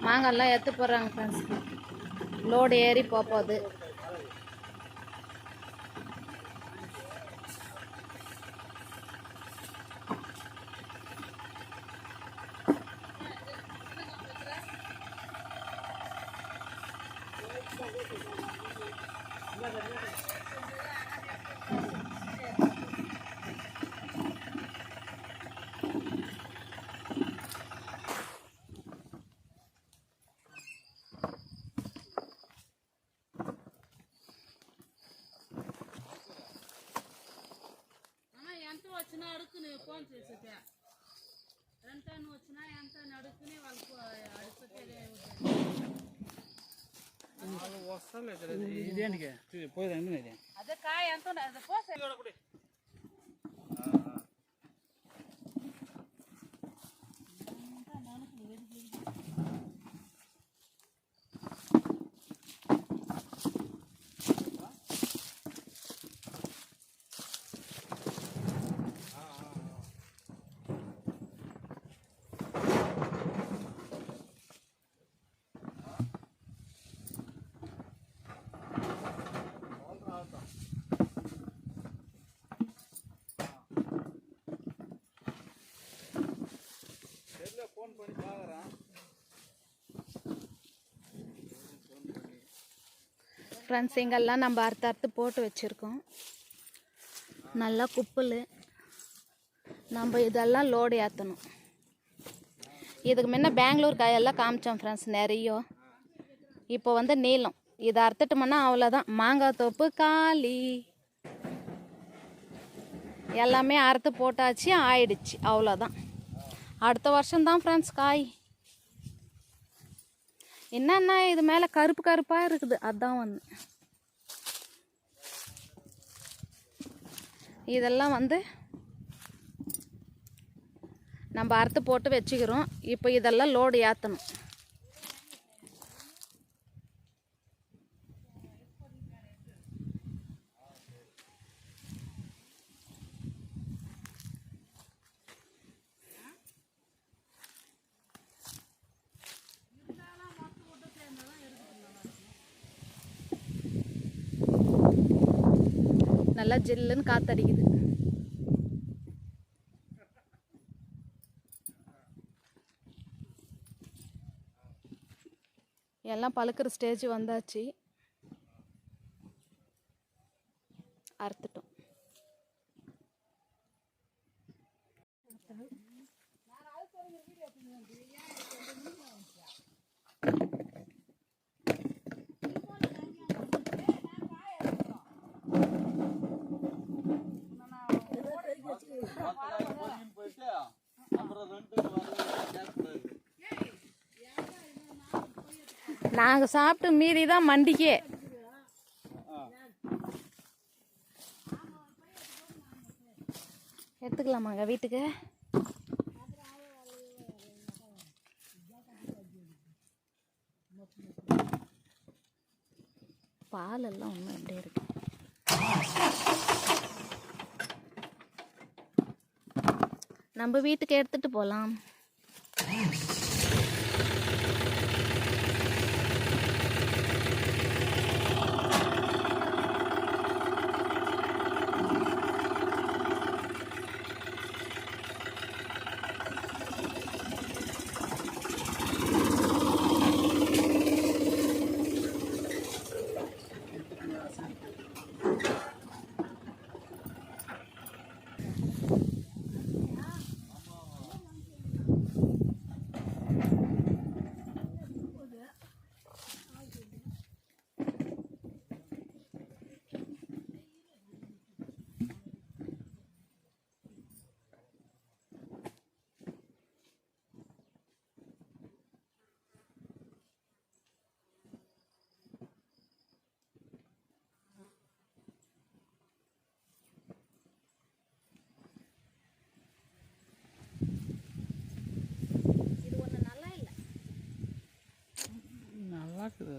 மாங்காய்லாம் எடுத்து போடுறாங்க friends load ஏறி போக போகுது. అడుక్కుని ఫోన్ చేసేదే ఎంత నువ్వు వచ్చినా ఎంత అని అడుక్కుని వాళ్ళకు అడుగుతే ఇదేంటికి పోయేదండి ఇది అదే కాయ ఎంత ఉన్నది? అది పోసే ஃப்ரெண்ட்ஸ் இங்கெல்லாம் நம்ம அறுத்து அறுத்து போட்டு வச்சுருக்கோம். நல்லா குப்பல். நம்ம இதெல்லாம் லோடு ஏற்றணும் இதுக்கு முன்ன பெங்களூர் காயெல்லாம் காமிச்சோம் ஃப்ரெண்ட்ஸ் நிறைய. இப்போ வந்து நீளம். இதை அறுத்துட்டோம்னா அவ்வளோதான் மாங்காய் தோப்பு காலி. எல்லாமே அறுத்து போட்டாச்சு ஆயிடுச்சு. அவ்வளோதான் அடுத்த வருஷம்தான் ஃப்ரெண்ட்ஸ் காய். என்னன்னா இது மேலே கருப்பு கருப்பாக இருக்குது. அதான் வந்து. இதெல்லாம் வந்து நம்ம அறுத்து போட்டு வச்சுக்கிறோம். இப்போ இதெல்லாம் லோடு ஏற்றணும் நல்லா ஜில்லுன்னு காத்தடிக்குது. எல்லாம் பழுக்கிற ஸ்டேஜ் வந்தாச்சு. அறுத்துட்டோம். போயிட்டு அப்புறம் ரெண்டு நாங்கள் சாப்பிட்டு மீறி தான் மண்டிக்கே. எடுத்துக்கலாமாங்க வீட்டுக்கு? பால் எல்லாம் ஒன்றும் அப்படியே இருக்கு. நம்ம வீட்டுக்கு எடுத்துட்டு போகலாம்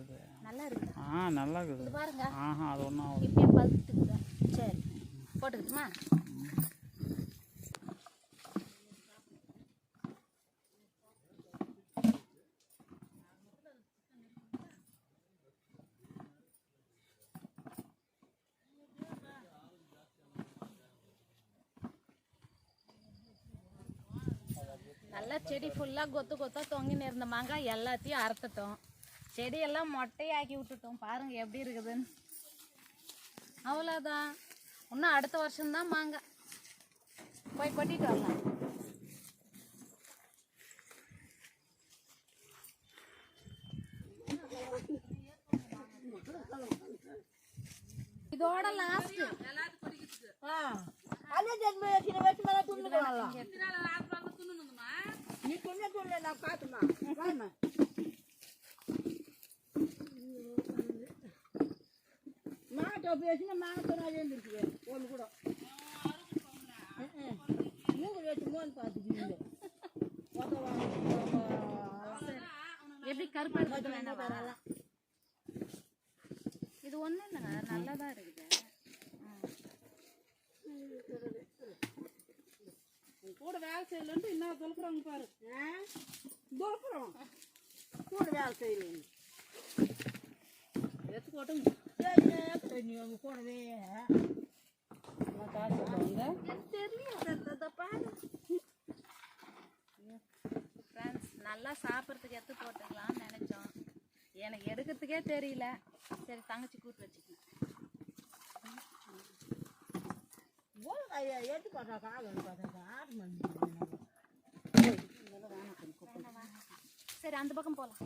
இருக்குது. நல்லா இருக்குது ஆ நல்லா இருக்குது பாருங்க. ஆஹா அது ஒன்றும் ஆகும் சரி போட்டுக்கட்டுமா? நல்லா செடி ஃபுல்லாக கொத்து கொத்தா தொங்கின்னு இருந்த மாங்காய் எல்லாத்தையும் அறுத்துட்டோம். செடியெல்லாம் மொட்டையாக்கி விட்டுட்டோம் பாருங்க எப்படி இருக்குதுன்னு அவ்வளோதான் இன்னும் அடுத்த வருஷம்தான் மாங்காய் போய் கொட்டிட்டு வரலாம் இதோட லாஸ்ட் అదే జన్మ చిన్న వయసు మన తుండుకోవాలా எத்தனை நாள் ராத்து பார்க்க துண்ணுணுங்கம்மா నీ తుండే తుండే నాకు కాతున్నా பேசினா மாசம் அழிந்துருக்குது ஒன்று கூட. மூணு வச்சு மூணு பார்த்துக்கிங்க எப்படி கருப்பாடு பார்த்து வேண்டாம் வரலாம் இது ஒன்றும் இல்லை நல்லா தான் இருக்குது. கூட வேலை செய்யலன்ட்டு இன்னும் தொழுப்புறாங்க பாரு. தொழுப்புறோம் கூட வேலை செய்யலன்னு. எடுத்துக்கோட்டும் நீ அங்கே போனதே. காசு ஃப்ரெண்ட்ஸ் நல்லா சாப்பிட்றதுக்கு எடுத்து போட்டுக்கலாம்னு நினச்சோம். எனக்கு எடுக்கிறதுக்கே தெரியல. சரி தங்கச்சி கூட்டு வச்சுக்கேன் எடுத்து பார்த்தா காலம் பார்த்தா ஆறு மணி சரி அந்த பக்கம் போகலாம்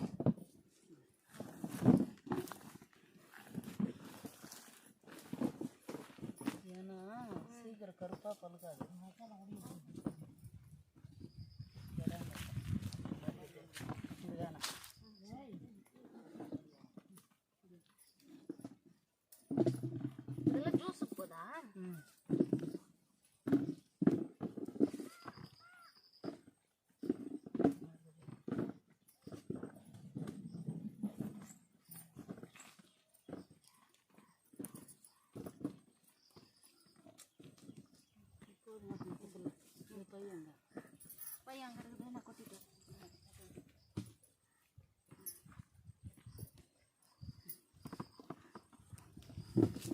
ஏன்னா சீக்கிரம் கருப்பாக பழுக்காது. இதுதானா போய் அங்கே இருக்குது நான் கொட்டிட்டு வரேன். எங்க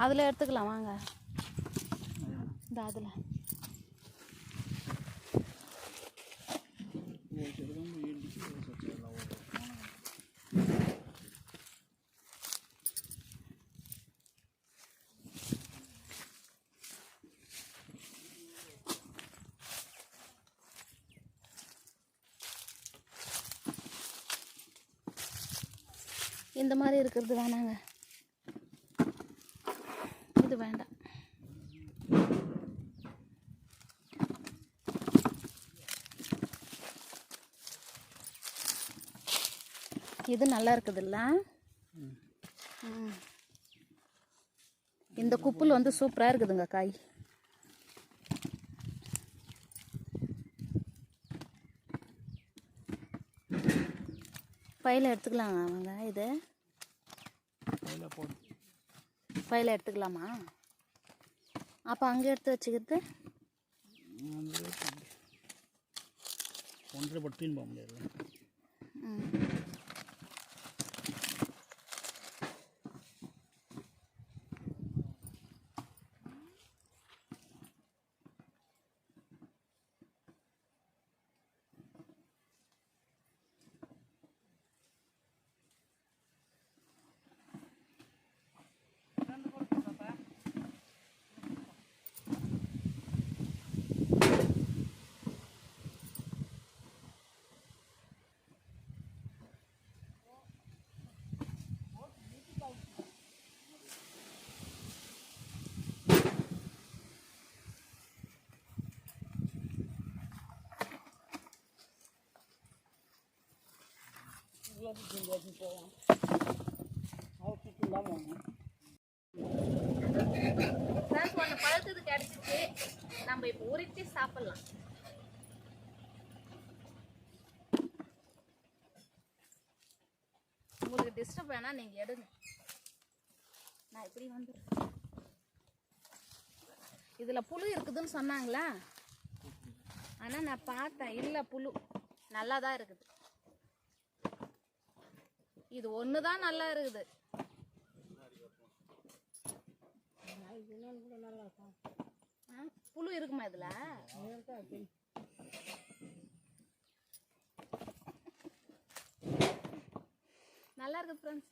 அதில் எடுத்துக்கலாம் வாங்க. இந்த அதில். இந்த மாதிரி இருக்கிறது வேணாங்க இது வேண்டாம் இது நல்லா இருக்குதுல்ல. இந்த குப்புல் வந்து சூப்பராக இருக்குதுங்க காய். பையில் எடுத்துக்கலாங்க அவங்க இது? பையில் எடுத்துக்கலாமா? அப்போ அங்கே எடுத்து வச்சுக்கிறது? ஒன்றரை பட்டின்னு போக முடியாது ம். வந்து செஞ்சு வச்சு போவோம் அவர் போகணும் ஒன்று பழுத்தது கிடச்சிச்சு. நம்ம இப்போ உரிச்சு சாப்பிட்லாம். உங்களுக்கு டிஸ்டர்ப் வேணால் நீங்கள் எடுங்க. நான் இப்படி வந்துடுறேன். இதில் புழு இருக்குதுன்னு சொன்னாங்களா? ஆனால் நான் பார்த்தேன் இல்லை புழு. நல்லா தான் இருக்குது. இது ஒன்று தான் நல்லா இருக்குது. புழு இருக்குமா இதில்? நல்லா இருக்குது ஃப்ரெண்ட்ஸ்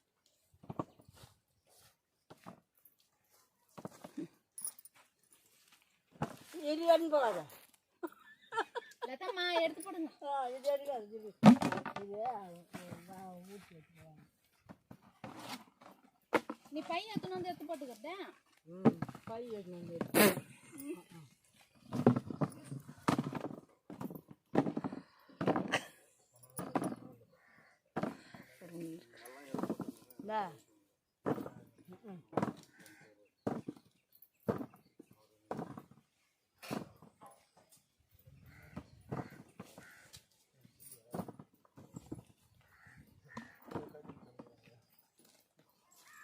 எரி வரணும் போகாத லதம்மா எடுத்து போடுங்க. இது எரிக்காது இது இது நான் ஊற்றி வச்சுருவேன் நீ பையன் எத்தனை வந்து எடுத்து போட்டுக்கிறதேன் ம் பை எடுத்து வந்து இல்லை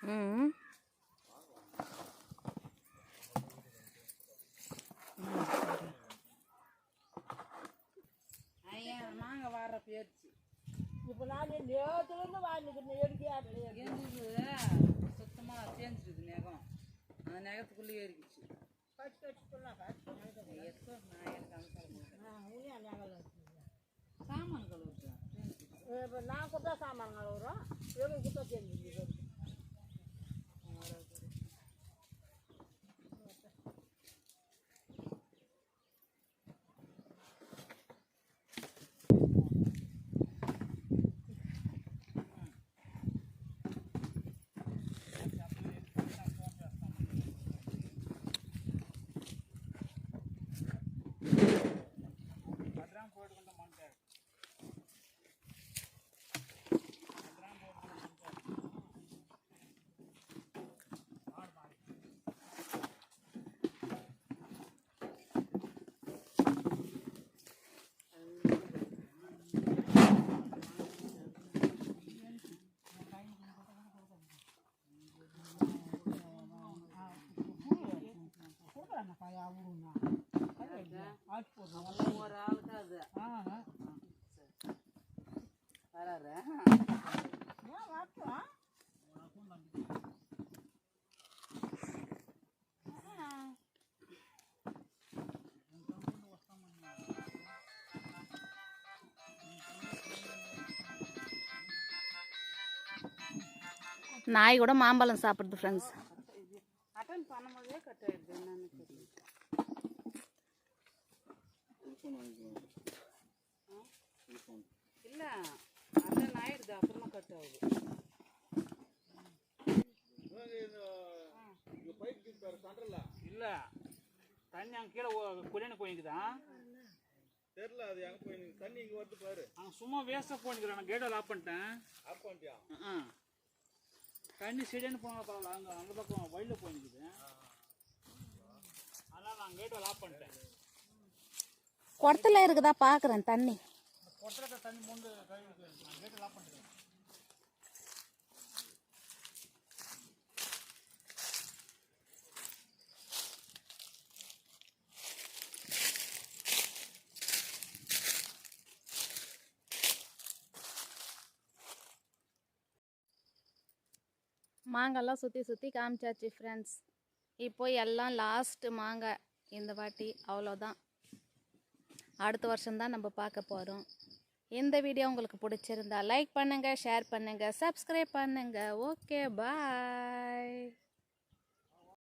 ம் ஐயா நாங்கள் வர பேச்சு இப்போ நான் நேரத்துலேருந்து வாழ்ந்துக்கிறேன் எடுக்கையா எங்களுக்கு சுத்தமாக தேஞ்சிருது நெகம். அந்த நெகத்துக்குள்ளே ஏறிக்கிச்சு. கட்டி கட்டி சொல்லலாம் கட்டி எத்தோ நான் எனக்கு அனுப்ப ஆ உனியா நாங்கள் சாமான் இப்போ நான் கொடுத்தா சாமான் வரும் இவங்க கொடுத்தா தெரிஞ்சுது நாய் கூட மாம்பழம் சாப்பிடுது ஃப்ரெண்ட்ஸ் அட்டன் பண்ணும்போதே கட் ஆயிடுது என்னன்னு தெரியல. இல்லை அட்டன் ஆயிடுது அப்புறமா கட் ஆகுது. இல்லை தண்ணி அங்கே கீழே குளியனு போயிக்குதான் தெரியல அது எங்க போய் தண்ணி இங்க வருது பாரு சும்மா வேஸ்ட்டாக போயிக்கிறேன் நான் கேட்டை லாக் பண்ணிட்டேன். ஆஃப் பண்ணிட்டியா? தண்ணி செடியானு போனால் பரவாயில்ல. அங்கே அந்த பக்கம் வழியில் போயிக்குது அதனால் நான் கேட்டை லாக் பண்ணிட்டேன். குடத்துல இருக்குதா பார்க்குறேன் தண்ணி. கொட்டத்தை தண்ணி மூண்டு கழுவி கேட்டை லாக் பண்ணிட்டேன். மாங்காய்லாம் சுற்றி சுற்றி காமிச்சாச்சு ஃப்ரெண்ட்ஸ் இப்போ எல்லாம் லாஸ்ட்டு மாங்காய் இந்த வாட்டி அவ்வளோதான் அடுத்த வருஷம்தான் நம்ம பார்க்க போகிறோம் இந்த வீடியோ உங்களுக்கு பிடிச்சிருந்தா லைக் பண்ணுங்கள் ஷேர் பண்ணுங்கள் சப்ஸ்கிரைப் பண்ணுங்கள் ஓகே பாய்